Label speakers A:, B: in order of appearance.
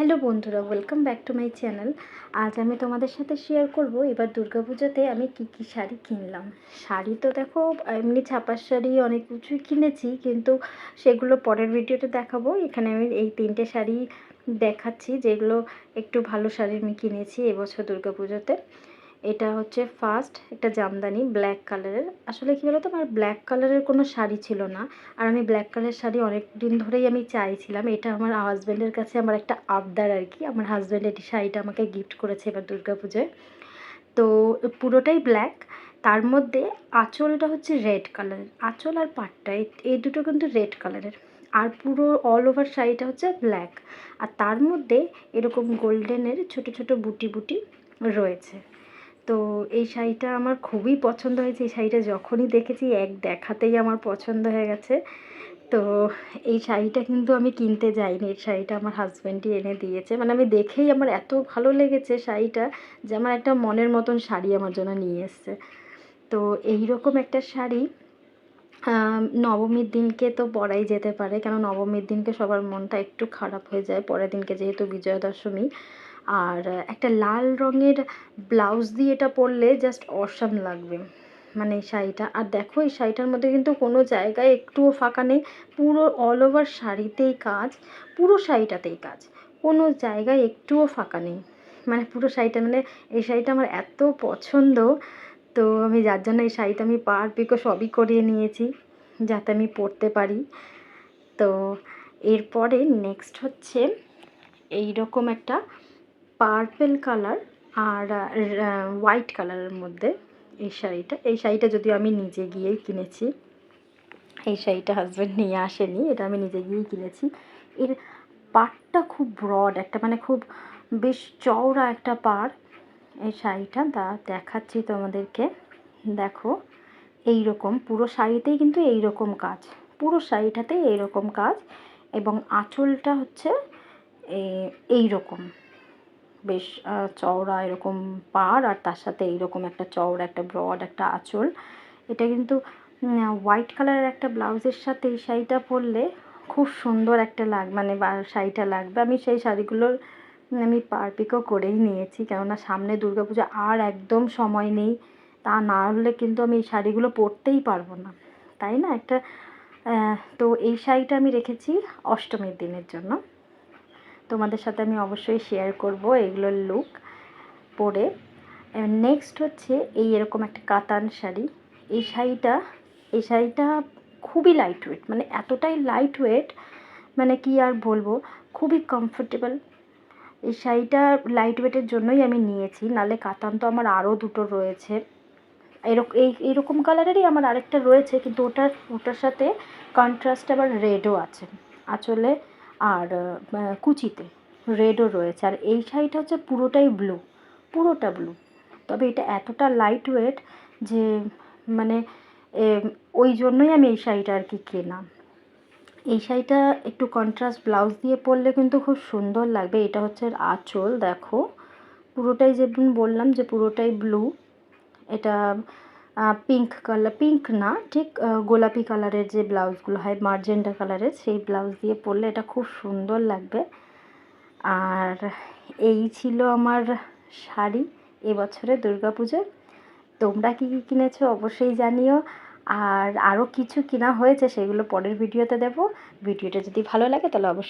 A: Hello বন্ধুরা welcome back to my channel আজ আমি তোমাদের সাথে শেয়ার করব, এবার দুর্গাপুজোতে আমি কি কি শাড়ি কিনলাম। শাড়ি তো দেখো, এমনি ছাপার শাড়ি অনেক কিছুই কিনেছি, কিন্তু সেগুলো পরের ভিডিওতে দেখাবো। এখানে আমি এই তিনটে শাড়ি দেখাচ্ছি, যেগুলো একটু ভালো শাড়ি আমি কিনেছি এবছর দুর্গাপুজোতে। এটা হচ্ছে ফার্স্ট একটা জামদানি ব্ল্যাক কালারের আসলে কী বলতো, আমার ব্ল্যাক কালারের কোনো শাড়ি ছিল না। আর আমি ব্ল্যাক কালারের শাড়ি অনেক দিন ধরেই আমি চাইছিলাম। এটা আমার হাজব্যান্ডের কাছে আমার একটা আবদার আর কি। আমার হাজব্যান্ড এটি শাড়িটা আমাকে গিফট করেছে এবার পুজোয় তো পুরোটাই ব্ল্যাক তার মধ্যে আঁচলটা হচ্ছে রেড কালারের আঁচল আর পাটটা, এই দুটো কিন্তু রেড কালারের আর পুরো অল ওভার শাড়িটা হচ্ছে ব্ল্যাক আর তার মধ্যে এরকম গোল্ডেনের ছোট ছোট বুটি বুটি রয়েছে। তো এই শাড়িটা আমার খুবই পছন্দ হয়েছে। এই শাড়িটা যখনই দেখেছি, এক দেখাতেই আমার পছন্দ হয়ে গেছে। তো এই শাড়িটা কিন্তু আমি কিনতে যাইনি। এই শাড়িটা আমার হাজব্যান্ডই এনে দিয়েছে। মানে আমি দেখেই আমার এত ভালো লেগেছে শাড়িটা যে আমার একটা মনের মতন শাড়ি আমার জন্য নিয়ে এসছে। তো এই রকম একটা শাড়ি নবমীর দিনকে তো পরাই যেতে পারে। কেন নবমীর দিনকে সবার মনটা একটু খারাপ হয়ে যায়। পরের দিনকে যেহেতু বিজয়া দশমী আর একটা লাল রঙের ব্লাউজ দিয়ে এটা পরলে জাস্ট অসাম লাগবে। মানে এই শাড়িটা। আর দেখো, এই শাড়িটার মধ্যে কিন্তু কোনো জায়গায় একটুও ফাঁকা নেই। পুরো অল ওভার শাড়িতেই কাজ, পুরো শাড়িটাতেই কাজ। কোনো জায়গায় একটুও ফাঁকা নেই। মানে পুরো শাড়িটা মানে এই শাড়িটা আমার এত পছন্দ, তো আমি যার জন্য এই শাড়িটা আমি পার পিকো সবই করিয়ে নিয়েছি, যাতে আমি পরতে পারি। তো এরপরে নেক্সট হচ্ছে এই রকম একটা পার্পেল কালার আর হোয়াইট কালারের মধ্যে এই শাড়িটা। এই শাড়িটা যদিও আমি নিজে গিয়েই কিনেছি, এই শাড়িটা হাজব্যান্ড নিয়ে আসেনি, এটা আমি নিজে গিয়েই কিনেছি। এর পাড়টা খুব ব্রড একটা মানে খুব বেশ চওড়া একটা পাড় এই শাড়িটা। দা, দেখাচ্ছি তোমাদেরকে। দেখো এই রকম পুরো শাড়িতেই কিন্তু এই রকম কাজ, পুরো শাড়িটাতে এই রকম কাজ এবং আঁচলটা হচ্ছে এই রকম বেশ চওড়া এরকম পাড় আর তার সাথে এইরকম একটা চওড়া, একটা ব্রড, একটা আঁচল। এটা কিন্তু হোয়াইট কালারের একটা ব্লাউজের সাথে এই শাড়িটা পরলে খুব সুন্দর একটা লাগ মানে শাড়িটা লাগবে। আমি সেই শাড়িগুলোর আমি পার পিকও করেই নিয়েছি। কেননা সামনে পুজো আর একদম সময় নেই। তা না হলে কিন্তু আমি এই শাড়িগুলো পরতেই পারব না। তাই না? একটা তো এই শাড়িটা আমি রেখেছি অষ্টমীর দিনের জন্য। তোমাদের সাথে আমি অবশ্যই শেয়ার করব এগুলোর লুক পরে। নেক্সট হচ্ছে এই এরকম একটা কাতান শাড়ি। এই শাড়িটা এই শাড়িটা খুবই লাইট ওয়েট মানে এতটাই লাইট ওয়েট মানে কি আর বলব, খুবই কমফোর্টেবল এই শাড়িটা লাইট ওয়েটের জন্যই আমি নিয়েছি, নালে কাতান তো আমার আরও দুটো রয়েছে। এরকম এই, এরকম কালারেরই আমার আরেকটা রয়েছে, কিন্তু ওটার ওটার সাথে কন্ট্রাস্ট আবার রেডও আছে। আঁচলে আর কুচিতে, রেডও রয়েছে। আর এই শাড়িটা হচ্ছে পুরোটাই ব্লু, পুরোটা ব্লু। তবে এটা এতটা লাইট ওয়েট যে মানে ওই জন্যই আমি এই শাড়িটা আর কি কেনা এই শাড়িটা একটু কন্ট্রাস্ট ব্লাউজ দিয়ে পরলে কিন্তু খুব সুন্দর লাগবে। এটা হচ্ছে আঁচল, দেখো। পুরোটাই যেমন বললাম যে পুরোটাই ব্লু। এটা পিঙ্ক কালার পিঙ্ক না, ঠিক গোলাপি কালারের যে ব্লাউজগুলো হয় মার্জেন্টা কালারের সেই ব্লাউজ দিয়ে পরলে এটা খুব সুন্দর লাগবে। আর এই ছিল আমার শাড়ি এবছরে পুজোয় তোমরা কী কী কিনেছো অবশ্যই জানিও। আর আরও কিছু কিনা হয়েছে সেগুলো পরের ভিডিওতে দেবো। ভিডিওটা যদি ভালো লাগে তাহলে অবশ্যই